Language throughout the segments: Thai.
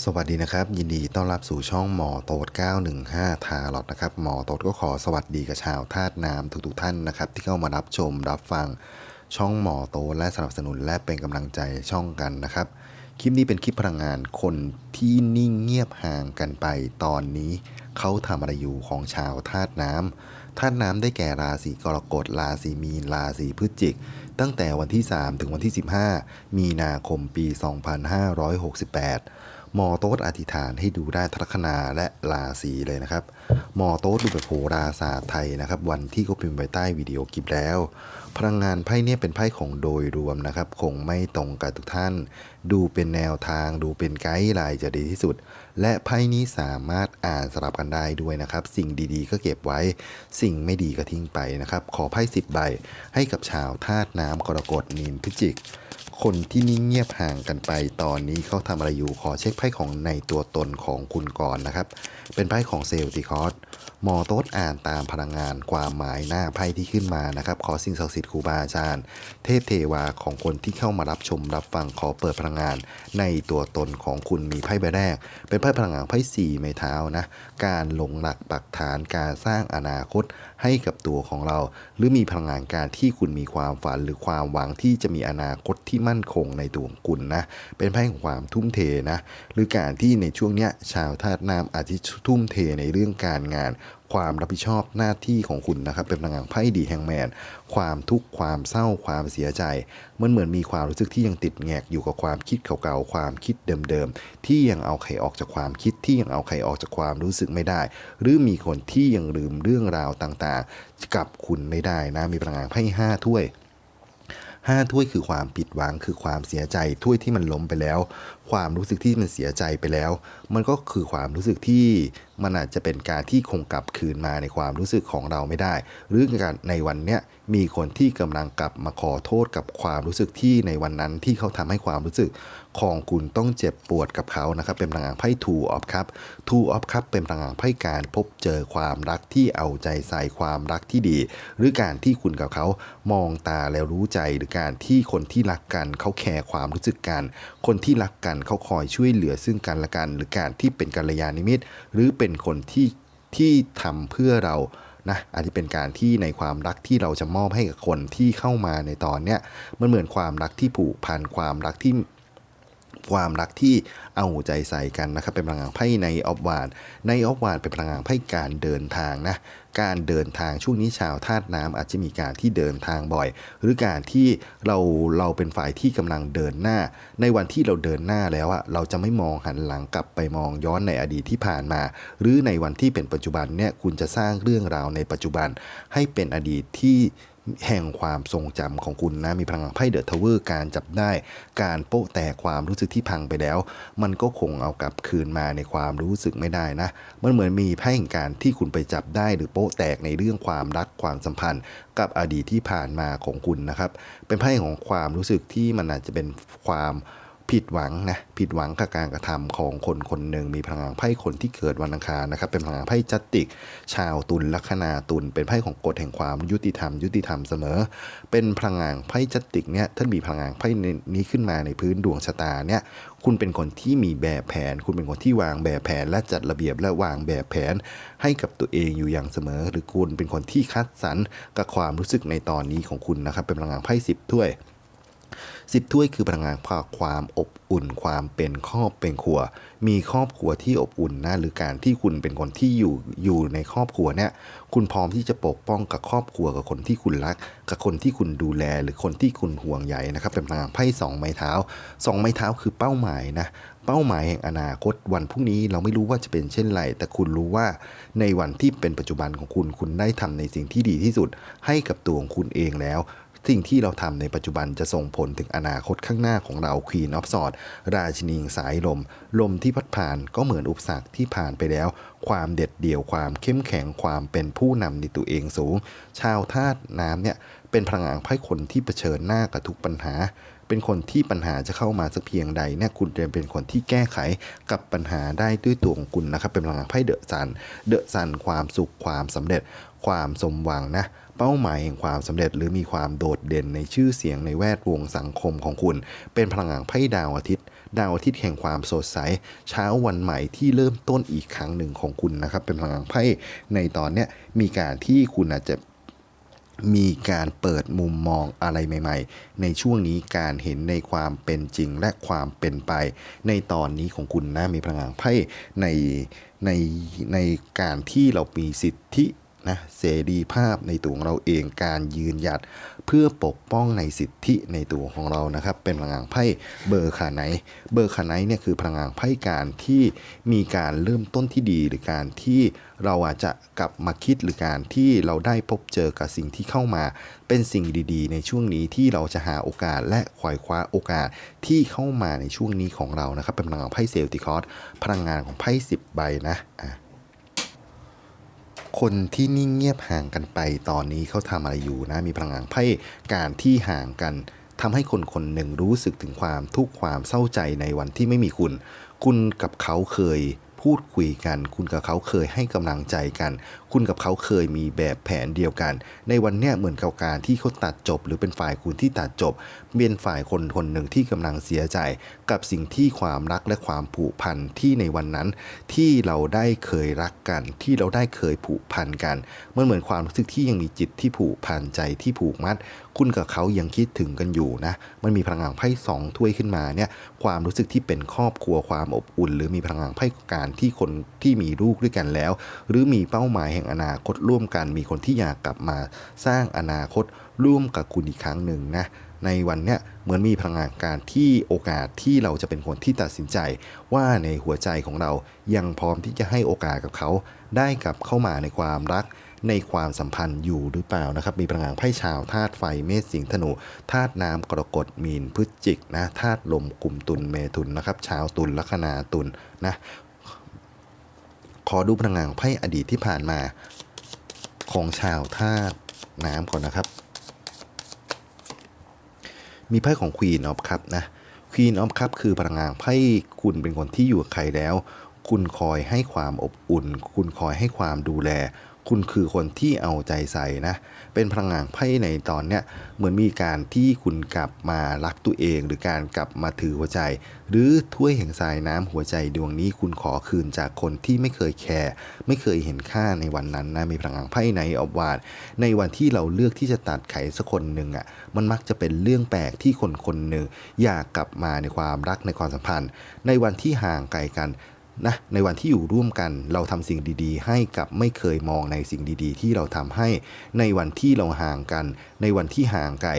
สวัสดีนะครับ ยินดีต้อนรับสู่ช่องหมอโตด 915 ทาร์ลอตนะครับหมอโตดก็ขอสวัสดีกับชาวธาตุน้ำทุกๆท่านนะครับ ที่เข้ามารับชมรับฟังช่องหมอโตดและสนับสนุนและเป็นกำลังใจช่องกันนะครับ คลิปนี้เป็นคลิปพลังงานคนที่นิ่งเงียบห่างกันไปตอนนี้เขาทำอะไรอยู่ของชาวธาตุน้ำธาตุน้ำได้แก่ราศีกรกฎราศีมีนราศีพฤศจิก ตั้งแต่วันที่ 3 ถึงวันที่ 15 มีนาคมปี 2568 หมอโต๊ดอธิษฐานให้ดูได้ทัศนาและราศีเลยนะครับ หมอโต๊ดดูแบบโหราศาสตร์ไทยนะครับ วันที่เขาพิมพ์ไว้ใต้วิดีโอคลิปแล้ว พลังงานไพ่เนี่ยเป็นไพ่ของโดยรวมนะครับ คงไม่ตรงกับทุกท่าน ดูเป็นแนวทาง ดูเป็นไกด์ไลน์จะดีที่สุด และไพ่นี้สามารถอ่านสลับกันได้ด้วยนะครับ สิ่งดีๆ ก็เก็บไว้ สิ่งไม่ดีก็ทิ้งไปนะครับ ขอไพ่สิบใบให้กับชาวธาตุน้ำกรกฎมีนพิจิก คนที่นิ่งเงียบห่างกันไปตอนนี้เขาทำอะไรอยู่ขอเช็คไพ่ของในตัวตนของคุณก่อนนะครับ เป็นไพ่ของเซลติคอส มอโต๊ดอ่านตามพลังงานความหมายหน้าไพ่ที่ขึ้นมานะครับ ขอสิ่งศักดิ์สิทธิ์ครูบาอาจารย์ เทพเทวาของคนที่เข้ามารับชมรับฟังขอเปิดพลังงาน ในตัวตนของคุณมีไพ่ใบแรก เป็นไพ่พลังงานไพ่สี่ไม้เท้านะการลงหลักปักฐานการสร้างอนาคตให้กับตัวของเรา หรือมีพลังงานการที่คุณมีความฝันหรือความหวังที่จะมีอนาคตที่มั่นคงในตัวของคุณนะเป็นไพ่ของความทุ่มเทนะหรือการที่ในช่วงเนี้ยชาวธาตุน้ำอาจจะทุ่มเทในเรื่องการงานความรับผิดชอบหน้าที่ของคุณนะครับ เป็นพลังงานไพ่ดีแฮงแมน ความทุกข์ความเศร้าความเสียใจ มันเหมือนมีความรู้สึกที่ยังติดแงกอยู่กับความคิดเก่าๆความคิดเดิมๆที่ยังเอาใครออกจากความคิดที่ยังเอาใครออกจากความรู้สึกไม่ได้ หรือมีคนที่ยังลืมเรื่องราวต่างๆ กับคุณไม่ได้นะมีพลังงานไพ่ห้าถ้วยห้าถ้วยคือความผิดหวังคือความเสียใจถ้วยที่มันล้มไปแล้ว ความรู้สึกที่มันเสียใจไปแล้ว มันก็คือความรู้สึกที่มันอาจจะเป็นการที่คงกลับคืนมาในความรู้สึกของเราไม่ได้ หรือการในวันเนี้ย มีคนที่กำลังกลับมาขอโทษกับความรู้สึกที่ในวันนั้นที่เขาทำให้ความรู้สึกของคุณต้องเจ็บปวดกับเขานะครับ เป็นพลังงานไพ่ Two of Cup Two of Cup เป็นพลังงานไพ่การพบเจอความรักที่เอาใจใส่ความรักที่ดี หรือการที่คุณกับเขามองตาแล้วรู้ใจหรือการที่คนที่รักกันเขาแคร์ความรู้สึกกัน คนที่รักกันเขาคอยช่วยเหลือซึ่งกันและกัน หรือการที่เป็นกัลยาณมิตร หรือเป็นคนที่ที่ทำเพื่อเรา นะอันนี้เป็นการที่ในความรักที่เราจะมอบให้กับคนที่เข้ามาในตอนเนี้ยมันเหมือนความรักที่ผูกพันความรักที่ ความรักที่เอาใจใส่กันนะครับ เป็นพลังงานไพ่ในออฟวานในออฟวานเป็นพลังงานไพ่การเดินทางนะการเดินทางช่วงนี้ชาวธาตุน้ำอาจจะมีการที่เดินทางบ่อย หรือการที่เราเราเป็นฝ่ายที่กำลังเดินหน้า ในวันที่เราเดินหน้าแล้วอะเราจะไม่มองหันหลังกลับไปมองย้อนในอดีตที่ผ่านมา หรือในวันที่เป็นปัจจุบันเนี่ยคุณจะสร้างเรื่องราวในปัจจุบันให้เป็นอดีตที่ แห่งความทรงจำของคุณนะ มีพลังไพ่เดอะทาวเวอร์การจับได้ การโป๊ะแตกความรู้สึกที่พังไปแล้ว มันก็คงเอากลับคืนมาในความรู้สึกไม่ได้นะ มันเหมือนมีไพ่แห่งการที่คุณไปจับได้หรือโป๊ะแตกในเรื่องความรักความสัมพันธ์ กับอดีตที่ผ่านมาของคุณนะครับ เป็นไพ่ของความรู้สึกที่มันอาจจะเป็นความ ผิดหวังนะผิดหวังกับการกระทำของคนคนหนึ่งมีพลังงานไพ่คนที่เกิดวันอังคารนะครับ เป็นพลังงานไพ่จัตติก ชาวตุลลัคนาตุลเป็นไพ่ของกฎแห่งความยุติธรรม ยุติธรรมเสมอ เป็นพลังงานไพ่จัตติกเนี่ยท่านมีพลังงานไพ่นี้ขึ้นมาในพื้นดวงชะตาเนี่ยคุณเป็นคนที่มีแบบแผน คุณเป็นคนที่วางแบบแผน และจัดระเบียบและวางแบบแผน ให้กับตัวเองอยู่อย่างเสมอ หรือคุณเป็นคนที่คัดสรรกับความรู้สึกในตอนนี้ของคุณนะครับ เป็นพลังงานไพ่สิบถ้วย สิบถ้วยคือพลังงานความอบอุ่นความเป็นครอบเป็นครัว มีครอบครัวที่อบอุ่นนะหรือการที่คุณเป็นคนที่อยู่อยู่ในครอบครัวเนี่ยคุณพร้อมที่จะปกป้องกับครอบครัวกับคนที่คุณรัก กับคนที่คุณดูแลหรือคนที่คุณห่วงใยนะครับ เป็นพลังงานไพ่สองไม้เท้าสองไม้เท้าคือเป้าหมายนะเป้าหมายแห่งอนาคตวันพรุ่งนี้เราไม่รู้ว่าจะเป็นเช่นไร แต่คุณรู้ว่าในวันที่เป็นปัจจุบันของคุณคุณได้ทำในสิ่งที่ดีที่สุดให้กับตัวของคุณเองแล้ว สิ่งที่เราทำในปัจจุบันจะส่งผลถึงอนาคตข้างหน้าของเราควีนออฟสอดราชินีสายลม ลมที่พัดผ่านก็เหมือนอุปสรรคที่ผ่านไปแล้ว ความเด็ดเดี่ยวความเข้มแข็งความเป็นผู้นำในตัวเองสูง ชาวธาตุน้ำเนี่ยเป็นพลังงานไพ่คนที่เผชิญหน้ากับทุกปัญหา เป็นคนที่ปัญหาจะเข้ามาสักเพียงใดเนี่ยคุณจะเป็นคนที่แก้ไขกับปัญหาได้ด้วยตัวของคุณนะครับ เป็นพลังงานไพ่เดอะซันเดอะซันความสุขความสำเร็จความสมหวังนะเป้าหมายแห่งความสำเร็จหรือมีความโดดเด่นในชื่อเสียงในแวดวงสังคมของคุณ เป็นพลังงานไพ่ดาวอาทิตย์ ดาวอาทิตย์แห่งความสดใส เช้าวันใหม่ที่เริ่มต้นอีกครั้งหนึ่งของคุณนะครับ เป็นพลังงานไพ่ในตอนเนี้ยมีการที่คุณอาจจะ มีการเปิดมุมมองอะไรใหม่ ๆ ในช่วงนี้การเห็นในความเป็นจริงและความเป็นไป ในตอนนี้ของคุณนะมีพลังงานไพ่ในในในการที่เรามีสิทธินะเสรีภาพในตัวของเราเองการยืนหยัด เพื่อปกป้องในสิทธิในตัวของเรานะครับ เป็นพลังงานไพ่เบอร์คาไนเบอร์คาไนเนี่ยคือพลังงานไพ่การที่มีการเริ่มต้นที่ดี หรือการที่เราอาจจะกลับมาคิดหรือการที่เราได้พบเจอกับสิ่งที่เข้ามา เป็นสิ่งดีๆ ในช่วงนี้ที่เราจะหาโอกาสและควายคว้าโอกาสที่เข้ามาในช่วงนี้ของเรานะครับ เป็นพลังงานไพ่เซลติคอสพลังงานของไพ่สิบใบนะอะ คนที่นิ่งเงียบห่างกันไป ตอนนี้เขาทำอะไรอยู่นะ มีพลังงานไพ่การที่ห่างกันทำให้คนคนหนึ่งรู้สึกถึงความทุกข์ความเศร้าใจในวันที่ไม่มีคุณ คุณกับเขาเคยพูดคุยกัน คุณกับเขาเคยให้กำลังใจกัน คุณกับเขาเคยมีแบบแผนเดียวกัน ในวันเนี้ยเหมือนกับการที่เขาตัดจบ หรือเป็นฝ่ายคุณที่ตัดจบ เป็นฝ่ายคนคนหนึ่งที่กำลังเสียใจ กับสิ่งที่ความรักและความผูกพันที่ในวันนั้น ที่เราได้เคยรักกัน ที่เราได้เคยผูกพันกันมันเหมือนความรู้สึกที่ยังมีจิตที่ผูกพันใจที่ผูกมัด คุณกับเขายังคิดถึงกันอยู่นะมันมีพลังงานไพ่สองถ้วยขึ้นมาเนี่ยความรู้สึกที่เป็นครอบครัวความอบอุ่น หรือมีพลังงานไพ่การที่คนที่มีลูกด้วยกันแล้ว หรือมีเป้าหมายแห่งอนาคตร่วมกัน มีคนที่อยากกลับมาสร้างอนาคตร่วมกับคุณอีกครั้งหนึ่งนะในวันเนี้ยเหมือนมีพลังงานการที่โอกาสที่เราจะเป็นคนที่ตัดสินใจ ว่าในหัวใจของเรายังพร้อมที่จะให้โอกาสกับเขา ได้กลับเข้ามาในความรักในความสัมพันธ์อยู่หรือเปล่านะครับ มีพลังงานไพ่ชาวธาตุไฟเมษสิงห์ธนูธาตุน้ำกรกฎมีนพฤศจิกนะธาตุลมกลุ่มตุลเมถุนนะครับ ชาวตุลลัคนาตุลนะ ขอดูพลังงานของไพ่อดีตที่ผ่านมาของชาวธาตุน้ำก่อนนะครับ มีไพ่ของควีนออมครับนะควีนออมครับคือพลังงานไพ่คุณเป็นคนที่อยู่กับใครแล้ว คุณคอยให้ความอบอุ่น คุณคอยให้ความดูแล คุณคือคนที่เอาใจใส่นะ เป็นพลังงานไพ่ในตอนเนี้ยเหมือนมีการที่คุณกลับมารักตัวเอง หรือการกลับมาถือหัวใจ หรือถ้วยแห่งสายน้ำหัวใจดวงนี้คุณขอคืนจากคนที่ไม่เคยแคร์ไม่เคยเห็นค่าในวันนั้นนะมีพลังงานไพ่ในออบวาดในวันที่เราเลือกที่จะตัดไขสักคนหนึ่งอะมันมักจะเป็นเรื่องแปลกที่คนคนหนึ่งอยากกลับมาในความรักในความสัมพันธ์ ในวันที่ห่างไกลกัน นะในวันที่อยู่ร่วมกัน เราทำสิ่งดีๆ ให้กับไม่เคยมองในสิ่งดีๆ ที่เราทำให้ในวันที่เราห่างกัน ในวันที่ห่างไกล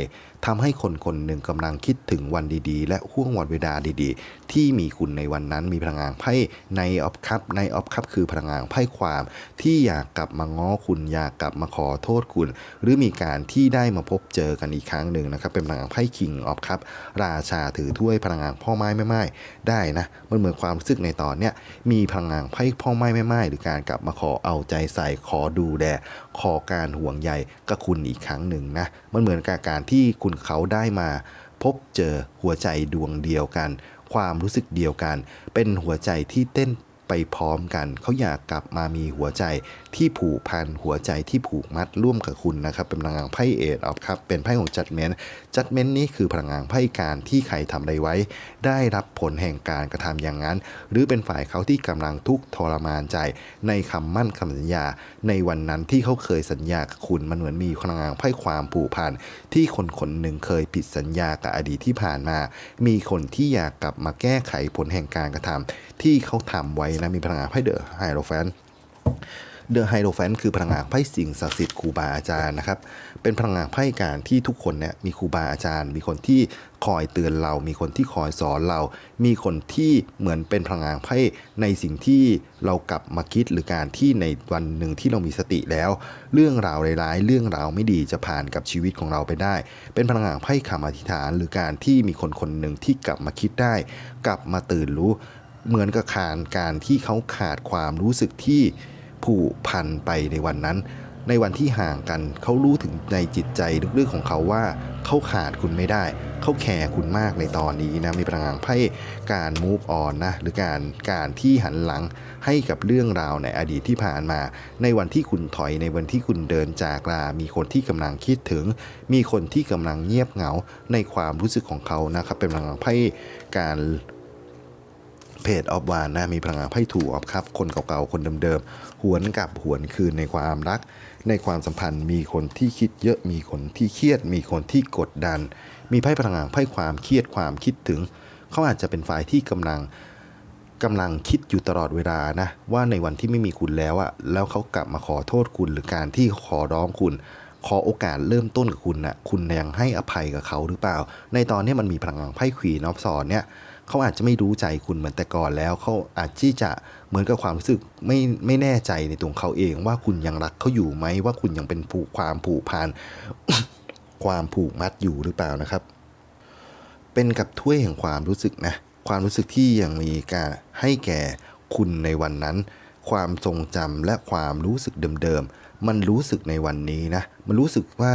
ทำให้คนคนหนึ่งกำลังคิดถึงวันดีๆ และห่วงวันเวลาดีๆ ที่มีคุณในวันนั้นมีพลังงานไพ่ในออฟคัพในออฟคัพคือพลังงานไพ่ความ ที่อยากกลับมาง้อคุณอยากกลับมาขอโทษคุณ หรือมีการที่ได้มาพบเจอกันอีกครั้งหนึ่งนะครับ เป็นพลังงานไพ่คิงออฟคัพราชาถือถ้วยพลังงานพ่อไม้แม่ไม้ได้นะมันเหมือนความรู้สึกในตอนเนี้ยมีพลังงานไพ่พ่อไม้แม่ไม้หรือการกลับมาขอเอาใจใส่ขอดูแลขอการห่วงใยกับคุณอีกครั้งหนึ่งนะมันเหมือนกับการที่คุณเขาได้มา พบเจอหัวใจดวงเดียวกัน ความรู้สึกเดียวกัน เป็นหัวใจที่เต้น ไปพร้อมกัน เขาอยากกลับมามีหัวใจที่ผูกพันหัวใจที่ผูกมัดร่วมกับคุณนะครับ เป็นพลังงานไพ่เอทออฟครับเป็นไพ่ของจัดเมนจัดเมนนี้คือพลังงานไพ่การที่ใครทำใดไว้ ได้รับผลแห่งการกระทำอย่างนั้น หรือเป็นฝ่ายเขาที่กำลังทุกข์ทรมานใจ ในคำมั่นคำสัญญา ในวันนั้นที่เขาเคยสัญญากับคุณมันเหมือนมีพลังงานไพ่ความผูกพันที่คนคนหนึ่งเคยผิดสัญญากับอดีตที่ผ่านมา มีคนที่อยากกลับมาแก้ไขผลแห่งการกระทำที่เขาทำไว้นะมีพลังงานไพ่เดอะไฮโรแฟนเดอะไฮโ o แฟนคือพลังงานไพ่สิ่งศักดิ์สิทธิ์ครูบาอาจารย์นะครับ เป็นพลังงานไพ่การที่ทุกคนเนี่ยมีครูบาอาจารย์ มีคนที่คอยเตือนเรา มีคนที่คอยสอนเรา มีคนที่เหมือนเป็นพลังงานไพ่ในสิ่งที่เรากลับมาคิดหรือการที่ในวันหนึ่งที่เรามีสติแล้ว เรื่องราวร้ายๆ เรื่องราวไม่ดีจะผ่านกับชีวิตของเราไปได้ เป็นพลังงานไพ่คำอธิษฐาน หรือการที่มีคนคนหนึ่งที่กลับมาคิดได้ กลับมาตื่นรู้ เหมือนกับขาดการที่เขาขาดความรู้สึกที่ผูกพันไปในวันนั้น ในวันที่ห่างกันเขารู้ถึงในจิตใจลึกๆของเขาว่าเขาขาดคุณไม่ได้ เขาแคร์คุณมากในตอนนี้นะมีพลังไพ่การ move on นะหรือการการที่หันหลังให้กับเรื่องราวในอดีตที่ผ่านมา ในวันที่คุณถอยในวันที่คุณเดินจากลา มีคนที่กำลังคิดถึง มีคนที่กำลังเงียบเหงาในความรู้สึกของเขานะครับเป็นพลังไพ่การ เพจออฟวานนะมีพลังงานไพ่ถูกออฟครับ คนเก่าๆ คนเดิมๆ หวนกลับหวนคืนในความรัก ในความสัมพันธ์ มีคนที่คิดเยอะ มีคนที่เครียด มีคนที่กดดัน มีไพ่พลังงานไพ่ความเครียดความคิดถึง เขาอาจจะเป็นฝ่ายที่กำลังกำลังคิดอยู่ตลอดเวลานะ ว่าในวันที่ไม่มีคุณแล้วอะแล้วเขากลับมาขอโทษคุณหรือการที่ขอร้องคุณ ขอโอกาสเริ่มต้นกับคุณนะ่ะคุณยังให้อภัยกับเขาหรือเปล่า ในตอนนี้มันมีพลังงานไพ่ควีนอฟสอนเนี่ย เขาอาจจะไม่รู้ใจคุณเหมือนแต่ก่อนแล้วเขาอาจที่จะเหมือนกับความรู้สึกไม่ไม่แน่ใจในตัวเขาเอง ว่าคุณยังรักเขาอยู่ไหมว่าคุณยังเป็นผูกความผูกพันความผูกมัดอยู่หรือเปล่านะครับ เป็นกับถ้วยแห่งความรู้สึกนะความรู้สึกที่ยังมีการให้แก่คุณในวันนั้น ความทรงจำและความรู้สึกเดิมๆ มันรู้สึกในวันนี้นะ มันรู้สึกว่า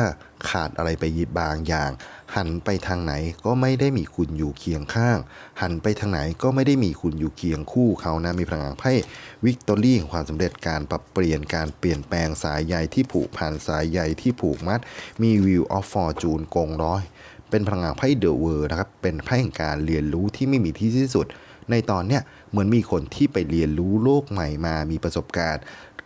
ขาดอะไรไปบางอย่าง หันไปทางไหนก็ไม่ได้มีคุณอยู่เคียงข้าง หันไปทางไหนก็ไม่ได้มีคุณอยู่เคียงคู่เขานะ มีพลังงานไพ่วิกตอรี่แห่งความสำเร็จการปรับเปลี่ยนการเปลี่ยนแปลงสายใยที่ผูกพันสายใยที่ผูกมัด มีวิวออฟฟอร์จูนกงร้อย เป็นพลังงานไพ่เดอะเวอร์นะครับ เป็นไพ่แห่งการเรียนรู้ที่ไม่มีที่สิ้นสุด ในตอนเนี้ยเหมือนมีคนที่ไปเรียนรู้โลกใหม่มามีประสบการณ์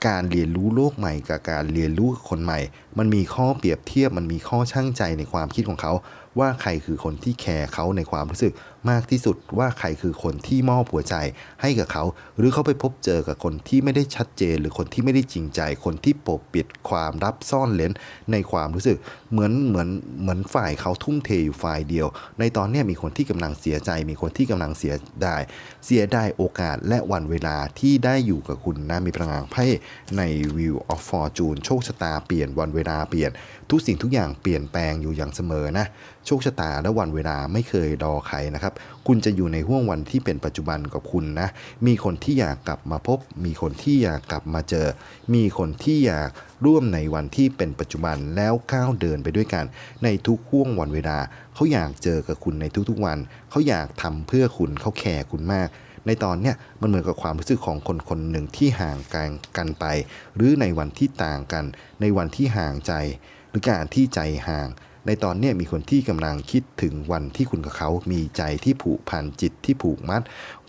การเรียนรู้โลกใหม่กับการเรียนรู้คนใหม่ มันมีข้อเปรียบเทียบมันมีข้อช่างใจในความคิดของเขา ว่าใครคือคนที่แคร์เขาในความรู้สึกมากที่สุดว่าใครคือคนที่มอบหัวใจให้กับเขา หรือเขาไปพบเจอกับคนที่ไม่ได้ชัดเจน หรือคนที่ไม่ได้จริงใจ คนที่ปกปิดความลับซ่อนเลนในความรู้สึก เหมือนเหมือนเหมือนฝ่ายเขาทุ่มเทอยู่ฝ่ายเดียว ในตอนนี้มีคนที่กำลังเสียใจ มีคนที่กำลังเสียดายเสียดายโอกาสและวันเวลาที่ได้อยู่กับคุณนะมีพลังงานไพ่ใน Wheel of Fortune โชคชะตาเปลี่ยนวันเววลาเปลี่ยน ทุกสิ่งทุกอย่างเปลี่ยนแปลงอยู่อย่างเสมอนะโชคชะตาและวันเวลาไม่เคยรอใครนะครับ คุณจะอยู่ในห่วงวันที่เป็นปัจจุบันกับคุณนะ มีคนที่อยากกลับมาพบ มีคนที่อยากกลับมาเจอ มีคนที่อยากร่วมในวันที่เป็นปัจจุบันแล้วก้าวเดินไปด้วยกัน ในทุกห่วงวันเวลา เขาอยากเจอกับคุณในทุกๆวัน เขาอยากทำเพื่อคุณเขาแคร์คุณมาก ในตอนเนี้ยมันเหมือนกับความรู้สึกของคนคนหนึ่งที่ห่างกันกันไป หรือในวันที่ต่างกัน ในวันที่ห่างใจ หรือการที่ใจห่าง ในตอนเนี้ยมีคนที่กำลังคิดถึงวันที่คุณกับเขา มีใจที่ผูกพันจิตที่ผูกมัด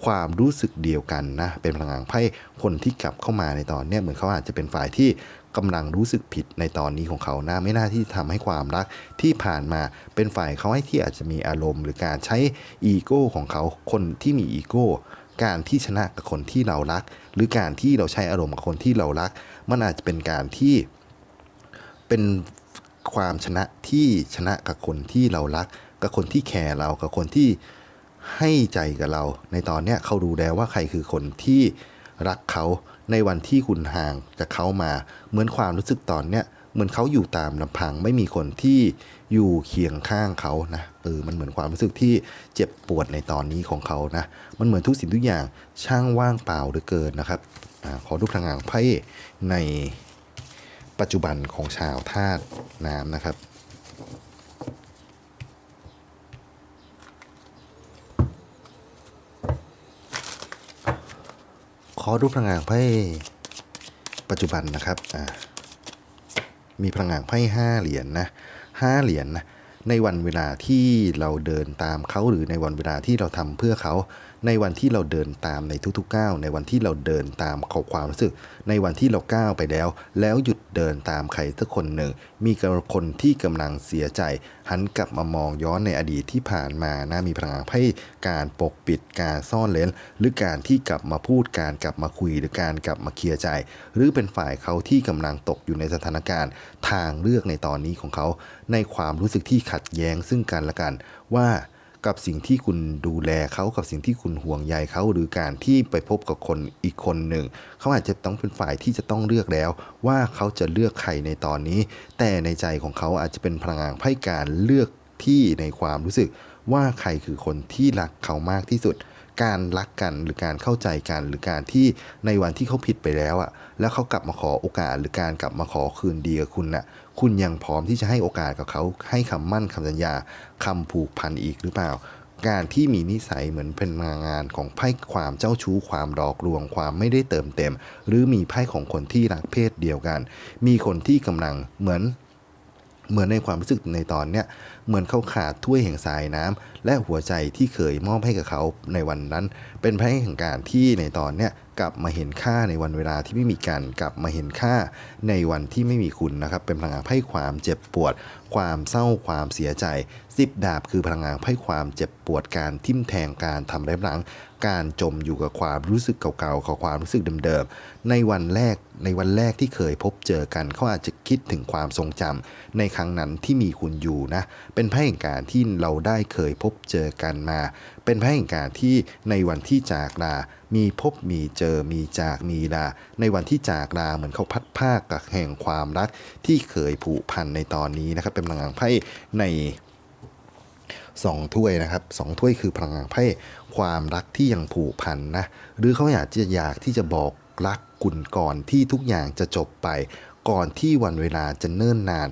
ความรู้สึกเดียวกันนะเป็นพลังงานไพ่คนที่กลับเข้ามาในตอนเนี้ยเหมือนเขาอาจจะเป็นฝ่ายที่กำลังรู้สึกผิดในตอนนี้ของเขานะไม่น่าที่จะทำให้ความรักที่ผ่านมาเป็นฝ่ายเขาให้ที่อาจจะมีอารมณ์ หรือการใช้อีโก้ของเขาคนที่มีอีโก้ การที่ชนะกับคนที่เรารัก หรือการที่เราใช้อารมณ์กับคนที่เรารัก มันอาจจะเป็นการที่เป็นความชนะที่ชนะกับคนที่เรารัก กับคนที่แคร์เรากับคนที่ให้ใจกับเรา ในตอนเนี้ยเขารู้แล้วว่าใครคือคนที่รักเขาในวันที่คุณห่างจากเขามา เหมือนความรู้สึกตอนเนี้ยเหมือนเขาอยู่ตามลำพังไม่มีคนที่อยู่เคียงข้างเขานะ เออมันเหมือนความรู้สึกที่เจ็บปวดในตอนนี้ของเขานะมันเหมือนทุกสิ่งทุกอย่างช่างว่างเปล่าเหลือเกินนะครับอขอดูพลังงานไพ่ในปัจจุบันของชาวธาตุน้ำนะครับขอดูพลังงานไพ่ปัจจุบันนะครับอ่ามีพลังงานไพ่ห้าเหรียญนะห้าเหรียญนะ ในวันเวลาที่เราเดินตามเขาหรือในวันเวลาที่เราทำเพื่อเขา ในวันที่เราเดินตามในทุกๆก้าวในวันที่เราเดินตามเขาความรู้สึก ในวันที่เราก้าวไปแล้ว แล้วหยุดเดินตามใครสักคนหนึ่ง มีคนที่กำลังเสียใจ หันกลับมามองย้อนในอดีตที่ผ่านมานะมีพลังงานไพ่การปกปิดการซ่อนเลนหรือการที่กลับมาพูดการกลับมาคุย หรือการกลับมาเคลียร์ใจ หรือเป็นฝ่ายเขาที่กำลังตกอยู่ในสถานการณ์ ทางเลือกในตอนนี้ของเขา ในความรู้สึกที่ขัดแย้งซึ่งกันและกันว่า กับสิ่งที่คุณดูแลเขากับสิ่งที่คุณห่วงใยเขาหรือการที่ไปพบกับคนอีกคนหนึ่งเขาอาจจะต้องเป็นฝ่ายที่จะต้องเลือกแล้ว ว่าเขาจะเลือกใครในตอนนี้ แต่ในใจของเขาอาจจะเป็นพลังงานไพ่การเลือกที่ในความรู้สึกว่าใครคือคนที่รักเขามากที่สุด การรักกันหรือการเข้าใจกัน หรือการที่ในวันที่เขาผิดไปแล้วอะแล้วเขากลับมาขอโอกาสหรือการกลับมาขอคืนดีกับคุณน่ะ คุณยังพร้อมที่จะให้โอกาสกับเขาให้คำมั่นคำสัญญาคำผูกพันอีกหรือเปล่า การที่มีนิสัยเหมือนเป็นมางงานของไพ่ความเจ้าชู้ความหลอกลวงความไม่ได้เติมเต็ม หรือมีไพ่ของคนที่รักเพศเดียวกัน มีคนที่กำลังเหมือนเหมือนในความรู้สึกในตอนเนี้ยเหมือนเขาขาดถ้วยแห่งสายน้ำและหัวใจที่เคยมอบให้กับเขาในวันนั้น เป็นไพ่แห่งการที่ในตอนเนี้ยกลับมาเห็นค่าในวันเวลาที่ไม่มีกันกลับมาเห็นค่าในวันที่ไม่มีคุณนะครับ เป็นพลังงานไพ่ความเจ็บปวด ความเศร้าความเสียใจสิบดาบคือพลังงานไพ่ความเจ็บปวดการทิ่มแทงการทำร้ายหลัง การจมอยู่กับความรู้สึกเก่าๆของความรู้สึกเดิมๆในวันแรกในวันแรกที่เคยพบเจอกันเขาอาจจะคิดถึงความทรงจำในครั้งนั้นที่มีคุณอยู่นะเป็นไพ่แห่งการที่เราได้เคยพบเจอกันมา เป็นไพ่แห่งการที่ในวันที่จากลา มีพบมีเจอมีจากมีลา ในวันที่จากลาเหมือนเขาพัดภาคกับแห่งความรักที่เคยผูกพันในตอนนี้นะครับ เป็นพลังงานไพ่ในสองถ้วยนะครับสองถ้วยคือพลังงานไพ่ความรักที่ยังผูกพันนะ หรือเขาอยากจะอยากที่จะบอกรักคุณก่อนที่ทุกอย่างจะจบไป ก่อนที่วันเวลาจะเนิ่นนาน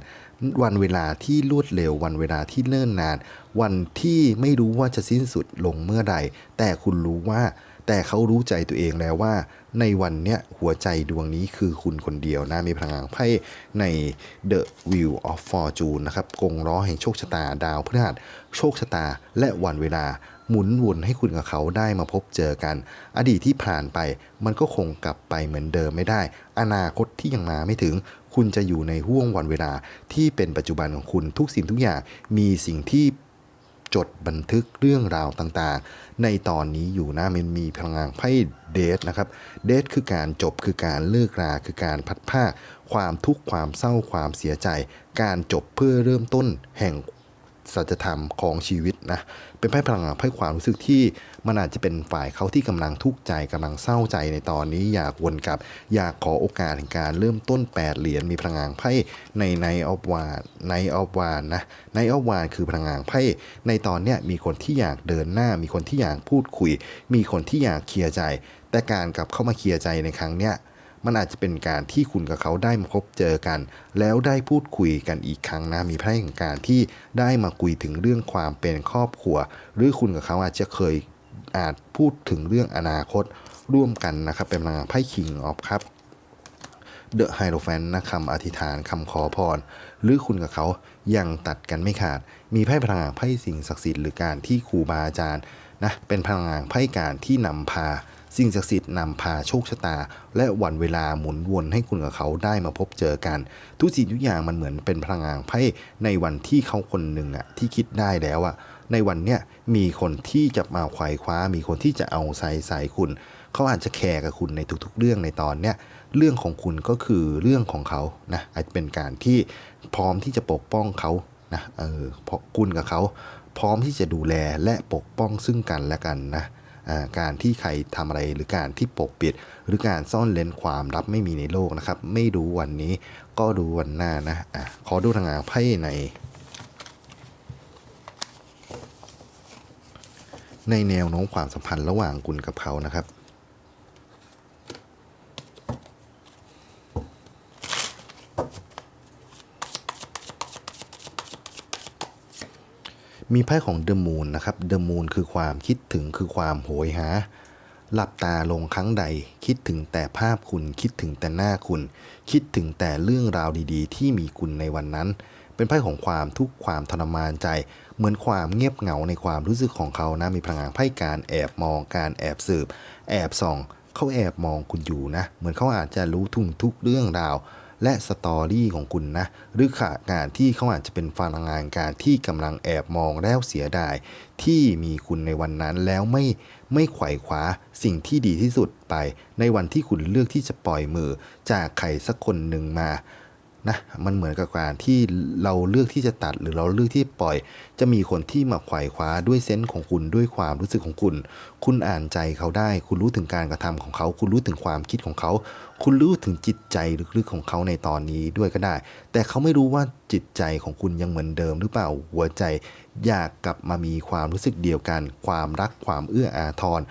วันเวลาที่รวดเร็ว วันเวลาที่เนิ่นนาน วันที่ไม่รู้ว่าจะสิ้นสุดลงเมื่อใด แต่คุณรู้ว่า แต่เขารู้ใจตัวเองแล้วว่า ในวันเนี้ยหัวใจดวงนี้คือคุณคนเดียวนะ มีพลังงานไพ่ใน The Wheel of Fortune นะครับกงล้อแห่งโชคชะตาดาวพฤหัสโชคชะตาและวันเวลาหมุนวนให้คุณกับเขาได้มาพบเจอกัน อดีตที่ผ่านไปมันก็คงกลับไปเหมือนเดิมไม่ได้ อนาคตที่ยังมาไม่ถึง คุณจะอยู่ในห่วงวันเวลาที่เป็นปัจจุบันของคุณทุกสิ่งทุกอย่างมีสิ่งที่จดบันทึกเรื่องราวต่างๆ ในตอนนี้อยู่นะมันมีพลังงานไพ่เดทนะครับ เดทคือการจบคือการเลิกราคือการพัดผ้า ความทุกข์ความเศร้าความเสียใจ การจบเพื่อเริ่มต้นแห่ง สัจธรรมของชีวิตนะเป็นไพ่พลังงานไพ่ความรู้สึกที่มันอาจจะเป็นฝ่ายเขาที่กำลังทุกข์ใจกำลังเศร้าใจในตอนนี้อยากวนกลับ อยากขอโอกาสในการเริ่มต้น 8 เหรียญมีพลังงานไพ่ในในออฟวานในออฟวานนะในออฟวานคือพลังงานไพ่ในตอนเนี้ยมีคนที่อยากเดินหน้า มีคนที่อยากพูดคุย มีคนที่อยากเคลียร์ใจ แต่การกลับเข้ามาเคลียร์ใจในครั้งเนี้ย มันอาจจะเป็นการที่คุณกับเขาได้มาพบเจอกัน แล้วได้พูดคุยกันอีกครั้งนะมีไพ่แห่งการที่ได้มาคุยถึงเรื่องความเป็นครอบครัว หรือคุณกับเขาอาจจะเคยอาจพูดถึงเรื่องอนาคตร่วมกันนะครับ เป็นพลังไพ่ King of ครับเดอะไฮโ f แฟนนะคำอธิษฐานคำขอพร หรือคุณกับเขายังตัดกันไม่ขาด มีไพ่พลังงานไพ่สิ่งศักดิ์สิทธิ์หรือการที่ครูบาอาจารย์นะเป็นพลังงานไพ่การที่นำพา สิ่งศักดิ์สิทธิ์นำพาโชคชะตา และวันเวลาหมุนวนให้คุณกับเขาได้มาพบเจอกัน ทุกสิ่งทุกอย่างมันเหมือนเป็นพลังงานไพ่ในวันที่เขาคนหนึ่งอะที่คิดได้แล้วอะในวันเนี้ยมีคนที่จะมาควายคว้า มีคนที่จะเอาใส่ใส่คุณ เขาอาจจะแคร์กับคุณในทุกๆ เรื่องในตอนเนี้ยเรื่องของคุณก็คือเรื่องของเขานะอาจจะเป็นการที่พร้อมที่จะปกป้องเขานะเออเพราะคุณกับเขาพร้อมที่จะดูแลและปกป้องซึ่งกันและกันนะ การที่ใครทำอะไรหรือการที่ปกปิด หรือการซ่อนเลนความลับไม่มีในโลกนะครับ ไม่รู้วันนี้ก็ดูวันหน้านะอะขอดูทางงานไพ่ใน ในแนวโน้มความสัมพันธ์ระหว่างคุณกับเขานะครับ มีไพ่ของเดอะมูนนะครับเดอะมูนคือความคิดถึงคือความโหยหา หลับตาลงครั้งใด คิดถึงแต่ภาพคุณ คิดถึงแต่หน้าคุณ คิดถึงแต่เรื่องราวดีๆ ที่มีคุณในวันนั้น เป็นไพ่ของความทุกข์ความทรมานใจ เหมือนความเงียบเหงาในความรู้สึกของเขานะ มีพลังงานไพ่การแอบมองการแอบสืบ แอบส่องเขาแอบมองคุณอยู่นะ เหมือนเขาอาจจะรู้ทุกทุกเรื่องราว และสตอรี่ของคุณนะ หรือขาการที่เขาอาจจะเป็นพลังงานการที่กำลังแอบมองแล้วเสียดาย ที่มีคุณในวันนั้นแล้วไม่ไม่ไขว่คว้าสิ่งที่ดีที่สุดไป ในวันที่คุณเลือกที่จะปล่อยมือจากใครสักคนหนึ่งมานะมันเหมือนกับการที่เราเลือกที่จะตัดหรือเราเลือกที่ปล่อย จะมีคนที่มาไขว่คว้าด้วยเซนส์ของคุณด้วยความรู้สึกของคุณ คุณอ่านใจเขาได้ คุณรู้ถึงการกระทำของเขา คุณรู้ถึงความคิดของเขา คุณรู้ถึงจิตใจลึกๆของเขาในตอนนี้ด้วยก็ได้ แต่เขาไม่รู้ว่าจิตใจของคุณยังเหมือนเดิม หรือเปล่าหัวใจอยากกลับมามีความรู้สึกเดียวกัน ความรักความเอื้ออาทร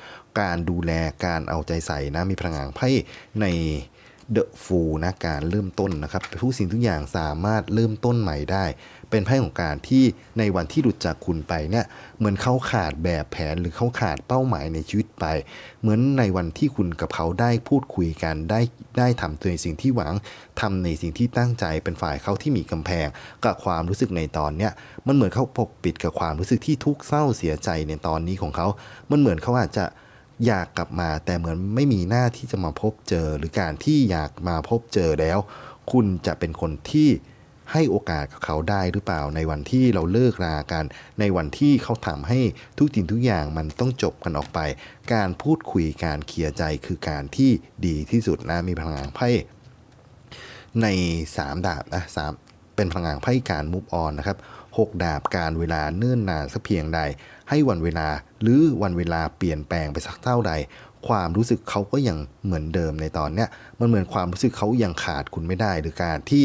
การดูแลการเอาใจใส่นะมีพลังงานไพ่ในเดอะฟูนะการเริ่มต้นนะครับทุกสิ่งทุกอย่างสามารถเริ่มต้นใหม่ได้ เป็นไพ่ของการที่ในวันที่หลุดจากคุณไปเนี่ยเหมือนเขาขาดแบบแผนหรือเขาขาดเป้าหมายในชีวิตไป เหมือนในวันที่คุณกับเขาได้พูดคุยกันได้ได้ทำในสิ่งที่หวังทำในสิ่งที่ตั้งใจเป็นฝ่ายเขาที่มีกำแพงกับความรู้สึกในตอนเนี้ยมันเหมือนเขาปกปิดกับความรู้สึกที่ทุกข์เศร้าเสียใจในตอนนี้ของเขา มันเหมือนเขาอาจจะอยากกลับมาแต่เหมือนไม่มีหน้าที่จะมาพบเจอ หรือการที่อยากมาพบเจอแล้ว คุณจะเป็นคนที่ ให้โอกาสกับเขาได้หรือเปล่าในวันที่เราเลิกรากัน ในวันที่เขาทำให้ทุกสิ่งทุกอย่างมันต้องจบกันออกไป การพูดคุยการเคลียร์ใจคือการที่ดีที่สุดนะมีพลังงานไพ่ใน 3 ดาบนะสามเป็นพลังงานไพ่การมุฟออนนะครับหกดาบการเวลาเนิ่นนานสักเพียงใด ให้วันเวลาหรือวันเวลาเปลี่ยนแปลงไปสักเท่าใด ความรู้สึกเขาก็ยังเหมือนเดิมในตอนเนี้ยมันเหมือนความรู้สึกเขายังขาดคุณไม่ได้ หรือการที่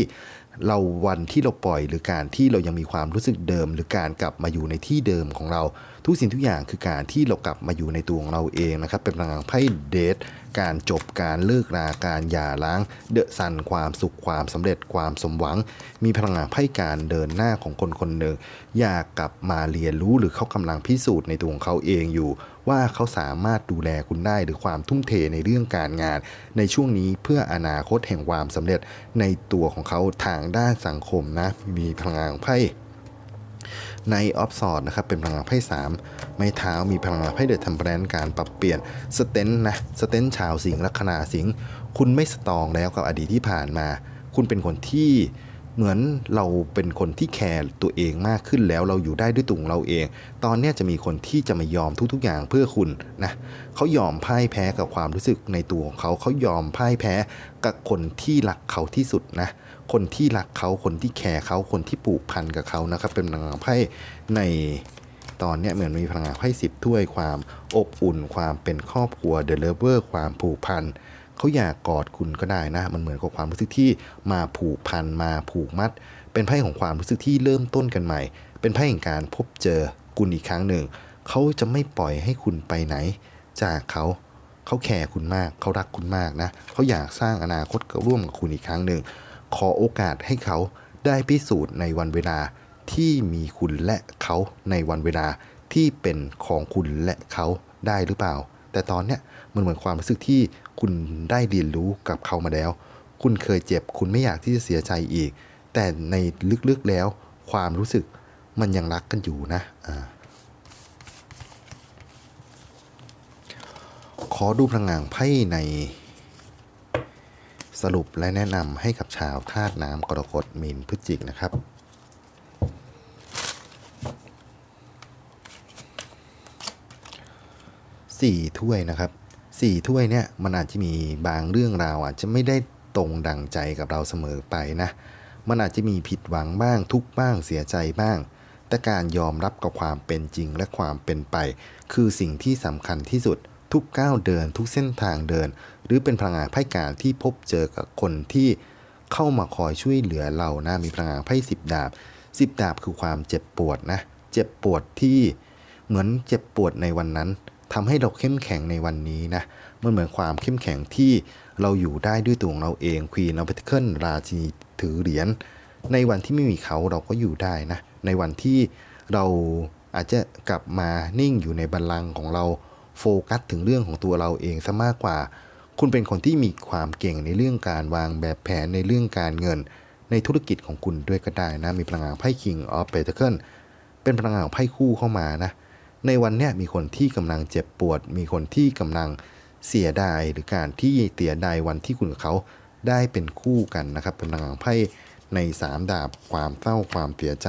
เราวันที่เราปล่อยหรือการที่เรายังมีความรู้สึกเดิม หรือการกลับมาอยู่ในที่เดิมของเรา ทุกสิ่งทุกอย่างคือการที่เรากลับมาอยู่ในตัวของเราเองนะครับ เป็นพลังงานไพ่เดทการจบการเลิกราการหย่าร้าง เดอะซันความสุขความสำเร็จความสมหวัง มีพลังงานไพ่การเดินหน้าของคนคนหนึ่งอยากกลับมาเรียนรู้หรือเขากำลังพิสูจน์ในตัวของเขาเองอยู่ ว่าเขาสามารถดูแลคุณได้หรือความทุ่มเทในเรื่องการงาน ในช่วงนี้เพื่ออนาคตแห่งความสำเร็จในตัวของเขาทางด้านสังคมนะ มีพลังงานไพ่ในออฟสอดนะครับเป็นพลังงานไพ่สามไม้เท้ามีพลังงานไพ่เดือดทำแบรนด์การปรับเปลี่ยนสเตนนะสเตนชาวสิงลัคนาสิงคุณไม่สตองแล้วกับอดีตที่ผ่านมา คุณเป็นคนที่ เหมือนเราเป็นคนที่แคร์ตัวเองมากขึ้นแล้วเราอยู่ได้ด้วยตัวของเราเอง ตอนนี้จะมีคนที่จะมายอมทุกๆอย่างเพื่อคุณนะเขายอมพ่ายแพ้กับความรู้สึกในตัวของเขาเขายอมพ่ายแพ้กับคนที่รักเขาที่สุดนะคนที่รักเขาคนที่แคร์เขาคนที่ผูกพันกับเขานะครับ เป็นพลังงานไพ่ในตอนนี้เหมือนมีพลังงานไพ่สิบถ้วยความอบอุ่น ความเป็นครอบครัวเดลเวอร์ความผูกพัน เขาอยากกอดคุณก็ได้นะ มันเหมือนกับความรู้สึกที่มาผูกพันมาผูกมัด เป็นไพ่ของความรู้สึกที่เริ่มต้นกันใหม่ เป็นไพ่แห่งการพบเจอคุณอีกครั้งหนึ่ง เขาจะไม่ปล่อยให้คุณไปไหน จากเขาเขาแคร์คุณมาก เขารักคุณมากนะเขาอยากสร้างอนาคตร่วมกับคุณอีกครั้งหนึ่ง ขอโอกาสให้เขาได้พิสูจน์ในวันเวลาที่มีคุณและเขาในวันเวลาที่เป็นของคุณและเขาได้หรือเปล่า แต่ตอนเนี้ยมันเหมือนความรู้สึกที่คุณได้เรียนรู้กับเขามาแล้ว คุณเคยเจ็บ คุณไม่อยากที่จะเสียใจอีก แต่ในลึกๆแล้ว ความรู้สึกมันยังรักกันอยู่นะอ่าขอดูพลังงานไพ่ในสรุปและแนะนำให้กับชาวธาตุน้ำกรกฎมีนพฤศจิกนะครับ สี่ถ้วยนะครับสี่ถ้วยเนี่ยมันอาจจะมีบางเรื่องราวอาจจะไม่ได้ตรงดังใจกับเราเสมอไปนะ มันอาจจะมีผิดหวังบ้างทุกบ้างเสียใจบ้าง แต่การยอมรับกับความเป็นจริงและความเป็นไป คือสิ่งที่สำคัญที่สุดทุกก้าวเดินทุกเส้นทางเดิน หรือเป็นพลังงานไพ่การที่พบเจอกับคนที่เข้ามาคอยช่วยเหลือเรานะมีพลังงานไพ่สิบดาบสิบดาบคือความเจ็บปวดนะ เจ็บปวดที่เหมือนเจ็บปวดในวันนั้น ทำให้เราเข้มแข็งในวันนี้นะมันเหมือนความเข้มแข็งที่เราอยู่ได้ด้วยตัวของเราเองควีนอ f เ e เคิลราชินีถือเหรียญในวันที่ไม่มีเขาเราก็อยู่ได้นะ ในวันที่เราอาจจะกลับมานิ่งอยู่ในบัลลังก์ของเราโฟกัสถึงเรื่องของตัวเราเองซะมากกว่า คุณเป็นคนที่มีความเก่งในเรื่องการวางแบบแผนในเรื่องการเงิน ในธุรกิจของคุณด้วยก็ได้นะ มีพลังงานไพ่ King of Pentacle เป็นพลังงานของไพ่คู่เข้ามานะ ในวันเนี้ยมีคนที่กำลังเจ็บปวด มีคนที่กำลังเสียดายหรือการที่เสียดายวันที่คุณกับเขาได้เป็นคู่กันนะครับเป็นพลังงางไพ่ในสามดาบความเศร้าความเสียใจ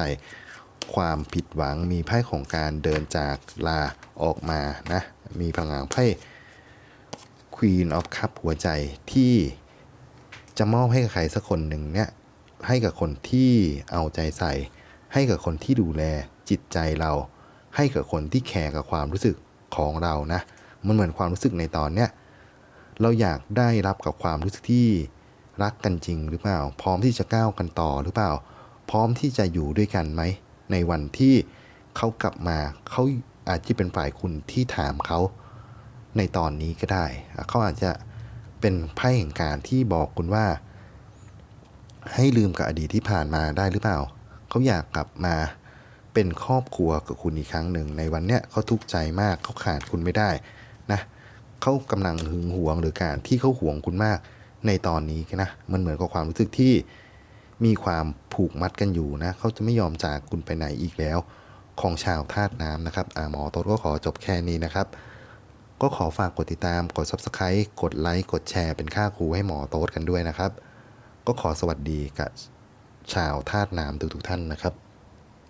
ความผิดหวังมีไพ่ของการเดินจากลาออกมานะมีพลังไพ่ Queen of Cup หัวใจที่จะมอบให้กับใครสักคนหนึ่งเนี่ยให้กับคนที่เอาใจใส่ ให้กับคนที่ดูแลจิตใจเรา ให้กับคนที่แคร์กับความรู้สึกของเรานะ มันเหมือนความรู้สึกในตอนเนี้ยเราอยากได้รับกับความรู้สึกที่รักกันจริงหรือเปล่า พร้อมที่จะก้าวกันต่อหรือเปล่า พร้อมที่จะอยู่ด้วยกันไหม ในวันที่เขากลับมาเขาอาจจะเป็นฝ่ายคุณที่ถามเขาในตอนนี้ก็ได้ เขาอาจจะเป็นไพ่แห่งการที่บอกคุณว่า ให้ลืมกับอดีตที่ผ่านมาได้หรือเปล่า เขาอยากกลับมา เป็นครอบครัวกับคุณอีกครั้งหนึ่ง ในวันเนี้ยเขาทุกข์ใจมากเขาขาดคุณไม่ได้นะเขากำลังหึงหวงหรือการที่เขาหวงคุณมากในตอนนี้นะมันเหมือนกับความรู้สึกที่มีความผูกมัดกันอยู่นะเขาจะไม่ยอมจากคุณไปไหนอีกแล้ว ของชาวธาตุน้ำนะครับอาหมอโต๊ดก็ขอจบแค่นี้นะครับก็ขอฝากกดติดตาม กด Subscribe กดไลค์ กดแชร์เป็นค่าครูให้หมอโต๊ดกันด้วยนะครับ ก็ขอสวัสดีกับชาวธาตุน้ำทุกๆท่านนะครับ